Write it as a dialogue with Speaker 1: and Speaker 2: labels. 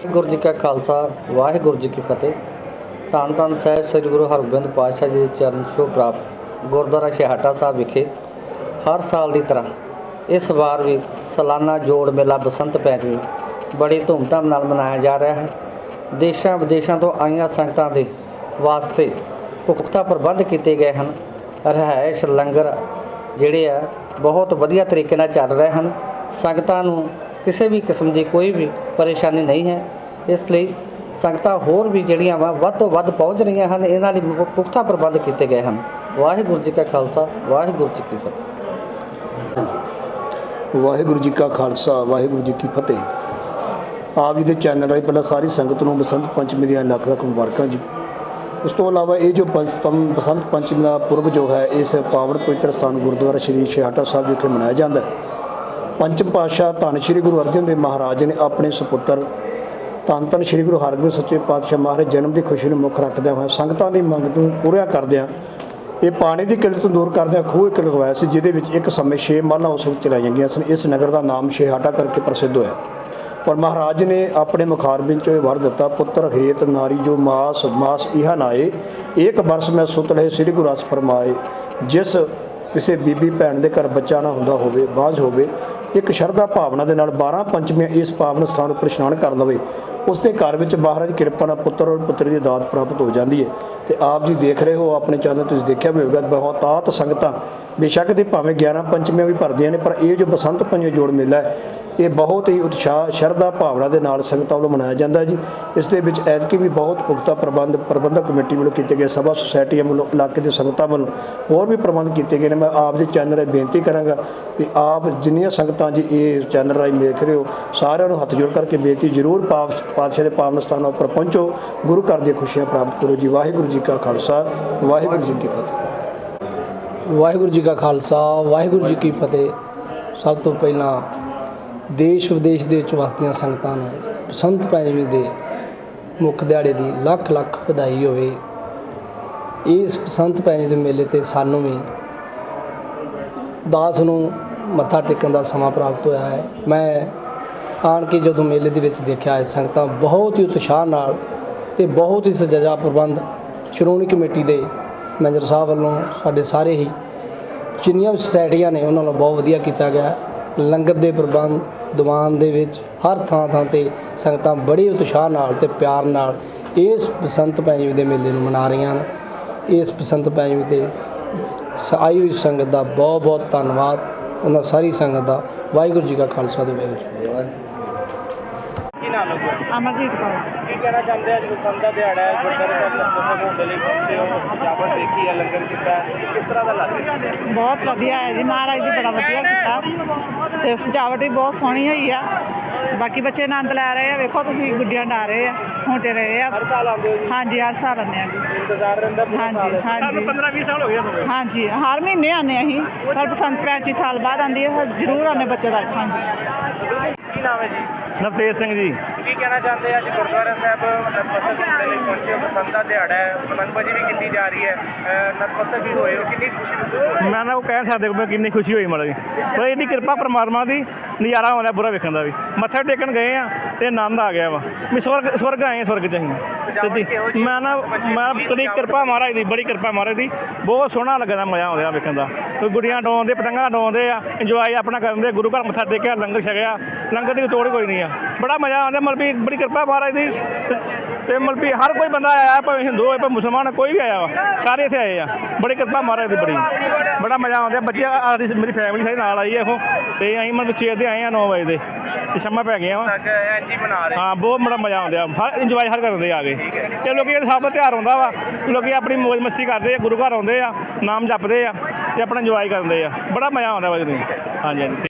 Speaker 1: ਵਾਹਿਗੁਰੂ ਜੀ ਕਾ ਖਾਲਸਾ, ਵਾਹਿਗੁਰੂ ਜੀ ਕੀ ਫਤਿਹ। ਧੰਨ ਧੰਨ ਸਾਹਿਬ, ਸ੍ਰੀ ਗੁਰੂ ਹਰਗੋਬਿੰਦ ਪਾਤਸ਼ਾਹ ਜੀ ਦੇ ਚਰਨ ਛੋਹ ਪ੍ਰਾਪਤ ਗੁਰਦੁਆਰਾ ਛੇਹਰਟਾ ਸਾਹਿਬ ਵਿਖੇ ਹਰ ਸਾਲ ਦੀ ਤਰ੍ਹਾਂ ਇਸ ਵਾਰ ਵੀ ਸਾਲਾਨਾ ਜੋੜ ਮੇਲਾ ਬਸੰਤ ਪੰਚਮੀ ਬੜੀ ਧੂਮਧਾਮ ਨਾਲ ਮਨਾਇਆ ਜਾ ਰਿਹਾ ਹੈ। ਦੇਸ਼ਾਂ ਵਿਦੇਸ਼ਾਂ ਤੋਂ ਆਈਆਂ ਸੰਗਤਾਂ ਦੇ ਵਾਸਤੇ ਪੁਖਤਾ ਪ੍ਰਬੰਧ ਕੀਤੇ ਗਏ ਹਨ। ਰਿਹਾਇਸ਼ ਲੰਗਰ ਜਿਹੜੇ ਆ, ਬਹੁਤ ਵਧੀਆ ਤਰੀਕੇ ਨਾਲ ਚੱਲ ਰਹੇ ਹਨ। ਸੰਗਤਾਂ ਨੂੰ ਕਿਸੇ ਵੀ ਕਿਸਮ ਦੀ ਕੋਈ ਵੀ ਪਰੇਸ਼ਾਨੀ ਨਹੀਂ ਹੈ। ਇਸ ਲਈ ਸੰਗਤਾਂ ਹੋਰ ਵੀ ਜਿਹੜੀਆਂ ਵਾ ਵੱਧ ਤੋਂ ਵੱਧ ਪਹੁੰਚ ਰਹੀਆਂ ਹਨ, ਇਹਨਾਂ ਲਈ ਪੁਖਤਾ ਪ੍ਰਬੰਧ ਕੀਤੇ ਗਏ ਹਨ। ਵਾਹਿਗੁਰੂ ਜੀ ਕਾ ਖਾਲਸਾ, ਵਾਹਿਗੁਰੂ ਜੀ ਕੀ ਫਤਿਹ।
Speaker 2: ਵਾਹਿਗੁਰੂ ਜੀ ਕਾ ਖਾਲਸਾ, ਵਾਹਿਗੁਰੂ ਜੀ ਕੀ ਫਤਿਹ। ਆਪ ਜੀ ਦੇ ਚੈਨਲ ਰਾਹੀਂ ਪਹਿਲਾਂ ਸਾਰੀ ਸੰਗਤ ਨੂੰ ਬਸੰਤ ਪੰਚਮੀ ਦੀਆਂ ਲੱਖ ਲੱਖ ਮੁਬਾਰਕਾਂ ਜੀ। ਉਸ ਤੋਂ ਇਲਾਵਾ ਇਹ ਜੋ ਪੰਚਤਮ ਬਸੰਤ ਪੰਚਮੀ ਦਾ ਪੁਰਬ ਜੋ ਹੈ, ਇਸ ਪਾਵਨ ਪਵਿੱਤਰ ਸਥਾਨ ਗੁਰਦੁਆਰਾ ਸ਼੍ਰੀ ਛੇਹਰਟਾ ਸਾਹਿਬ ਵਿਖੇ ਮਨਾਇਆ ਜਾਂਦਾ ਹੈ। ਪੰਚਮ ਪਾਤਸ਼ਾਹ ਧੰਨ ਸ਼੍ਰੀ ਗੁਰੂ ਅਰਜਨ ਦੇਵ ਮਹਾਰਾਜ ਨੇ ਆਪਣੇ ਸੁਪੁੱਤਰ ਧੰਨ ਧੰਨ ਸ਼੍ਰੀ ਗੁਰੂ ਹਰਗੋਬਿੰਦ ਸੱਚੇ ਪਾਤਸ਼ਾਹ ਮਹਾਰਾਜ ਜਨਮ ਦੀ ਖੁਸ਼ੀ ਨੂੰ ਮੁੱਖ ਰੱਖਦਿਆਂ ਹੋਇਆ ਸੰਗਤਾਂ ਦੀ ਮੰਗ ਨੂੰ ਪੂਰਾ ਕਰਦਿਆਂ, ਇਹ ਪਾਣੀ ਦੀ ਕਿਲਤ ਤੋਂ ਦੂਰ ਕਰਦਿਆਂ ਖੂਹ ਇੱਕ ਲਗਵਾਇਆ ਸੀ, ਜਿਹਦੇ ਵਿੱਚ ਇੱਕ ਸਮੇਂ ਛੇ ਮੱਲਾਂ ਉਸ ਵਕਤ ਚਲਾਈਆਂ ਗਈਆਂ ਸਨ। ਇਸ ਨਗਰ ਦਾ ਨਾਮ ਛੇਹਾਟਾ ਕਰਕੇ ਪ੍ਰਸਿੱਧ ਹੋਇਆ। ਪਰ ਮਹਾਰਾਜ ਨੇ ਆਪਣੇ ਮੁਖਾਰਬਿੰਦ ਚੋਂ ਇਹ ਵਰ ਦਿੱਤਾ, ਪੁੱਤਰ ਹੇਤ ਨਾਰੀ ਜੋ ਮਾਸ ਮਾਸ ਇਹਾ ਨਾਏ, ਏਕ ਬਰਸ ਮੈਂ ਸੁਤ ਲਹੇ, ਸ੍ਰੀ ਗੁਰੂ ਰਸ ਫਰਮਾਏ, ਜਿਸ ਕਿਸੇ ਬੀਬੀ ਭੈਣ ਦੇ ਘਰ ਬੱਚਾ ਨਾ ਹੁੰਦਾ ਹੋਵੇ, ਬਾਝ ਹੋਵੇ, ਇੱਕ ਸ਼ਰਧਾ ਭਾਵਨਾ ਦੇ ਨਾਲ 12 ਪੰਚਮੀਆਂ ਇਸ ਪਾਵਨ ਸਥਾਨ ਉੱਪਰ ਇਸ਼ਨਾਨ ਕਰ ਲਵੇ, ਉਸ ਦੇ ਘਰ ਵਿੱਚ ਮਹਾਰਾਜ ਦੀ ਕਿਰਪਾ ਨਾਲ ਪੁੱਤਰ ਔਰ ਪੁੱਤਰੀ ਦੀ ਦਾਤ ਪ੍ਰਾਪਤ ਹੋ ਜਾਂਦੀ ਹੈ। ਤੇ ਆਪ ਜੀ ਦੇਖ ਰਹੇ ਹੋ, ਆਪਣੇ ਚੈਨਲ ਤੁਸੀਂ ਦੇਖਿਆ ਵੀ ਹੋਵੇਗਾ ਬਹੁਤਾਤ ਸੰਗਤਾਂ, ਬੇਸ਼ੱਕ ਦੇ ਭਾਵੇਂ 11 ਪੰਚਮੀਆਂ ਵੀ ਭਰਦੀਆਂ ਨੇ, ਪਰ ਇਹ ਜੋ ਬਸੰਤ ਪੰਜਵੇਂ ਜੋੜ ਮੇਲਾ ਹੈ ਇਹ ਬਹੁਤ ਹੀ ਉਤਸ਼ਾਹ, ਸ਼ਰਧਾ ਭਾਵਨਾ ਦੇ ਨਾਲ ਸੰਗਤਾਂ ਵੱਲੋਂ ਮਨਾਇਆ ਜਾਂਦਾ ਜੀ। ਇਸ ਦੇ ਵਿੱਚ ਐਤਕੀ ਵੀ ਬਹੁਤ ਪੁਖਤਾ ਪ੍ਰਬੰਧ, ਪ੍ਰਬੰਧਕ ਕਮੇਟੀ ਵੱਲੋਂ ਕੀਤੇ ਗਏ, ਸਭਾ ਸੁਸਾਇਟੀਆਂ ਵੱਲੋਂ, ਇਲਾਕੇ ਦੇ ਸੰਗਤਾਂ ਵੱਲੋਂ ਹੋਰ ਵੀ ਪ੍ਰਬੰਧ ਕੀਤੇ ਗਏ ਨੇ। ਮੈਂ ਆਪ ਦੇ ਚੈਨਲ ਰਾਹੀਂ ਬੇਨਤੀ ਕਰਾਂਗਾ ਕਿ ਆਪ ਜਿੰਨੀਆਂ ਸੰਗਤਾਂ ਜੀ ਇਹ ਚੈਨਲ ਰਾਹੀਂ ਦੇਖ ਰਹੇ ਹੋ, ਸਾਰਿਆਂ ਨੂੰ ਹੱਥ ਜੋੜ ਕਰਕੇ ਬੇਨਤੀ ਜ਼ਰੂਰ ਪਾਪ ਪਾਤਸ਼ਾਹ ਦੇ ਪਾਵਨ ਸਥਾਨਾਂ ਉੱਪਰ ਪਹੁੰਚੋ। ਗੁਰੂ ਘਰ ਦੀਆਂ ਖੁਸ਼ੀਆਂ ਪ੍ਰਾਪਤ ਕਰੋ ਜੀ। ਵਾਹਿਗੁਰੂ ਜੀ ਕਾ ਖਾਲਸਾ, ਵਾਹਿਗੁਰੂ ਜੀ ਕੀ ਫਤਿਹ।
Speaker 3: ਵਾਹਿਗੁਰੂ ਜੀ ਕਾ ਖਾਲਸਾ, ਵਾਹਿਗੁਰੂ ਜੀ ਕੀ ਫਤਿਹ। ਸਭ ਤੋਂ ਪਹਿਲਾਂ ਦੇਸ਼ ਵਿਦੇਸ਼ ਦੇ ਵਿੱਚ ਵਸਦੀਆਂ ਸੰਗਤਾਂ ਨੂੰ ਬਸੰਤ ਪੰਚਮੀ ਦੇ ਮੁੱਖ ਦਿਹਾੜੇ ਦੀ ਲੱਖ ਲੱਖ ਵਧਾਈ ਹੋਵੇ। ਇਸ ਬਸੰਤ ਪੰਚਮੀ ਦੇ ਮੇਲੇ ਤੇ ਸਾਨੂੰ ਵੀ ਦਾਸ ਨੂੰ ਮੱਥਾ ਟੇਕਣ ਦਾ ਸਮਾਂ ਪ੍ਰਾਪਤ ਹੋਇਆ ਹੈ। ਮੈਂ ਆਣ ਕੇ ਜਦੋਂ ਮੇਲੇ ਦੇ ਵਿੱਚ ਦੇਖਿਆ ਹੈ ਸੰਗਤਾਂ ਬਹੁਤ ਹੀ ਉਤਸ਼ਾਹ ਨਾਲ ਤੇ ਬਹੁਤ ਹੀ ਸਜਾ ਪ੍ਰਬੰਧ ਸ਼੍ਰੋਮਣੀ ਕਮੇਟੀ ਦੇ ਮੈਨੇਜਰ ਸਾਹਿਬ ਵੱਲੋਂ ਸਾਡੇ ਸਾਰੇ ਹੀ ਜਿੰਨੀਆਂ ਵੀ ਸੁਸਾਇਟੀਆਂ ਨੇ, ਉਹਨਾਂ ਨੂੰ ਬਹੁਤ ਵਧੀਆ ਕੀਤਾ ਗਿਆ। ਲੰਗਰ ਦੇ ਪ੍ਰਬੰਧ ਦੀਵਾਨ ਦੇ ਵਿੱਚ ਹਰ ਥਾਂ ਥਾਂ ਤੇ ਸੰਗਤਾਂ ਬੜੇ ਉਤਸ਼ਾਹ ਨਾਲ ਤੇ ਪਿਆਰ ਨਾਲ ਇਸ ਬਸੰਤ ਪੰਚਮੀ ਦੇ ਮੇਲੇ ਨੂੰ ਮਨਾ ਰਹੀਆਂ ਹਨ। ਇਸ ਬਸੰਤ ਪੰਚਮੀ ਤੇ ਸ- ਆਈ ਹੋਈ ਸੰਗਤ ਦਾ ਬਹੁਤ ਬਹੁਤ ਧੰਨਵਾਦ। ਉਹਨਾਂ ਸਾਰੀ ਸੰਗਤ ਦਾ ਵਾਹਿਗੁਰੂ ਜੀ ਕਾ ਖਾਲਸਾ ਤੇ ਵਾਹਿਗੁਰੂ ਜੀ
Speaker 4: ਨਾਮ ਹੈ
Speaker 5: ਅਮਰਜੀਤ ਕੌਰ।
Speaker 4: ਕੀ ਕਹਿਣਾ ਚਾਹੁੰਦੇ ਅੱਜ ਬਸੰਤ ਦਾ ਦਿਹਾੜਾ ਹੈ ਗੁਰਦੁਆਰਾ ਸਾਹਿਬ ਨਤਮਸਤਕ ਹੋਣ ਦੇ ਲਈ ਪਹੁੰਚੇ ਹੋ ਸਜਾਵਟ ਦੇਖੀ ਹੈ ਲੰਗਰ ਕੀਤਾ ਹੈ। ਕਿਸ ਤਰ੍ਹਾਂ ਦਾ ਲੱਗ ਰਿਹਾ? ਹੈ
Speaker 5: ਬਹੁਤ ਵਧੀਆ ਹੈ ਜੀ। ਮਹਾਰਾਜ ਜੀ ਬੜਾ ਵਧੀਆ ਕੀਤਾ। ਤੇ ਸਜਾਵਟ ਵੀ ਬਹੁਤ ਸੋਹਣੀ ਹੋਈ ਆ। ਬਾਕੀ ਬੱਚੇ ਆਨੰਦ ਲੈ ਰਹੇ ਆ। ਵੇਖੋ ਤੁਸੀਂ ਗੁੱਡੀਆਂ ਡਾ ਰਹੇ ਆ ਹੁੰਟੇ ਰਹੇ ਆ।
Speaker 4: ਹਰ ਸਾਲ ਆਉਂਦੇ ਹੋ ਜੀ?
Speaker 5: ਹਾਂਜੀ ਹਰ ਸਾਲ ਆਉਂਦੇ ਆ ਜੀ।
Speaker 4: ਇੰਤਜ਼ਾਰ ਰਹਿੰਦਾ ਪੂਰਾ
Speaker 5: ਹਾਂਜੀ,
Speaker 4: ਸਾਲ
Speaker 5: ਹਾਂਜੀ।
Speaker 4: 15 20 ਸਾਲ ਹੋ ਗਏ ਤੁਹਾਨੂੰ?
Speaker 5: ਹਾਂਜੀ ਹਰ ਮਹੀਨੇ ਆਉਂਦੇ ਆ ਅਸੀਂ। ਪਰ ਬਸੰਤ ਪੰਚਮੀ ਸਾਲ ਬਾਅਦ ਆਉਂਦੀ ਹੈ ਜ਼ਰੂਰ ਆਉਂਦੇ ਬੱਚੇ ਦਾ ਹਾਂਜੀ
Speaker 4: ਕੀ ਨਾਮ ਹੈ ਜੀ?
Speaker 6: ਨਵਤੇਜ ਸਿੰਘ ਜੀ।
Speaker 4: ਕੀ ਕਹਿਣਾ ਚਾਹੁੰਦੇ ਅੱਜ ਗੁਰਦੁਆਰਾ ਸਾਹਿਬ ਨਤਮਸਤਕ ਹੋਣ ਲਈ ਪਹੁੰਚੇ ਹੋ। ਬਸੰਤ ਦਾ ਦਿਹਾੜਾ ਹੈ ਪਤੰਗਬਾਜ਼ੀ ਵੀ ਕੀਤੀ ਜਾ ਰਹੀ ਹੈ। ਅਹ ਨਤਮਸਤਕ ਵੀ ਹੋਏ ਹੋ। ਕਿੰਨੀ ਖੁਸ਼ੀ ਮਹਿਸੂਸ ਹੋ ਰਹੀ ਹੈ?
Speaker 6: ਮੈਂ ਨਾ ਉਹ ਕਹਿ ਸਕਦੇ ਕਿ ਕਿੰਨੀ ਖੁਸ਼ੀ ਹੋਈ ਮਾੜਾ ਜੀ। ਪਰ ਇਹਦੀ ਕਿਰਪਾ ਪਰਮਾਤਮਾ ਦੀ ਨਜ਼ਾਰਾ ਆਉਂਦਾ ਬੁਰਾ ਵੇਖਣ ਦਾ ਵੀ। ਮੱਥਾ ਟੇਕਣ ਗਏ ਆ। ਤੇ ਆਨੰਦ ਆ ਗਿਆ ਵਾ। ਵੀ ਸਵਰਗ ਸਵਰਗ ਆਏ ਆ, ਸਵਰਗ ਚ ਅਸੀਂ।
Speaker 4: ਜਿਹੀ?
Speaker 6: ਮੈਂ ਨਾ ਮੈਂ ਤੇਰੀ ਕਿਰਪਾ ਮਹਾਰਾਜ ਦੀ ਬੜੀ ਕਿਰਪਾ ਮਹਾਰਾਜ ਦੀ। ਬਹੁਤ ਸੋਹਣਾ ਲੱਗਦਾ ਮਜ਼ਾ ਆਉਂਦਾ ਵੇਖਣ ਦਾ। ਕੋਈ ਗੁੱਡੀਆਂ ਡਾਉਂਦੇ ਪਤੰਗਾਂ ਡਾਉਂਦੇ ਆ ਇੰਜੋਏ ਆਪਣਾ ਕਰਦੇ ਗੁਰੂ ਘਰ ਮੱਥਾ ਟੇਕਿਆ ਲੰਗਰ ਛਕਿਆ। ਲੰਗਰ ਦੀ ਤੋੜ ਕੋਈ ਨਹੀਂ ਆ। ਬੜਾ ਮਜ਼ਾ ਆਉਂਦਾ ਮਤਲਬ ਵੀ ਬੜੀ ਕਿਰਪਾ ਮਹਾਰਾਜ ਦੀ। ਤੇ- ਮਤਲਬ ਵੀ ਹਰ ਕੋਈ ਬੰਦਾ ਆਇਆ ਭਾਵੇਂ ਹਿੰਦੂ ਹੋਵੇ ਭਾਵੇਂ ਮੁਸਲਮਾਨ ਹੋਵੇ, ਕੋਈ ਵੀ ਆਇਆ ਵਾ ਸਾਰੇ ਇੱਥੇ ਆਏ ਆ। ਬੜੀ ਕਿਰਪਾ ਮਹਾਰਾਜ ਦੀ ਬੜੀ। ਬੜਾ ਮਜ਼ਾ ਆਉਂਦਾ ਬੱਚੇ ਆ- ਆ ਰਹੀ- ਮੇਰੀ ਫੈਮਿਲੀ ਸਾਰੇ ਨਾਲ ਆਈ ਹੈ ਉਹ। ਤੇ ਅਸੀਂ ਮਤਲਬ ਛੇ ਦੇ ਆਏ ਆ 9 ਵਜੇ ਦੇ। ਤੇ ਸ਼ਮਾ ਪੈ ਗਏ ਆ
Speaker 4: ਤੱਕ ਐਂਜੀ ਮਨਾ ਰਹੇ।
Speaker 6: ਹਾਂ ਬਹੁਤ ਬੜਾ ਮਜ਼ਾ ਆਉਂਦਾ ਹਰ ਇੰਜੋਏ ਹਰ ਕਰਦੇ ਆ ਕੇ ਤੇ ਲੋਕੀ ਇਹ ਸਭ ਦਾ ਤਿਉਹਾਰ ਹੁੰਦਾ ਵਾ। ਲੋਕੀ ਆਪਣੀ ਮौज ਮਸਤੀ ਕਰਦੇ ਆ ਗੁਰੂ ਘਰ ਆਉਂਦੇ ਆ ਨਾਮ ਜਪਦੇ ਆ ਤੇ ਆਪਣਾ ਇੰਜੋਏ ਕਰਦੇ ਆ। ਬੜਾ ਮਜ਼ਾ ਆਉਂਦਾ ਵਾ ਜੀ ਹਾਂਜੀ ਹਾਂਜੀ।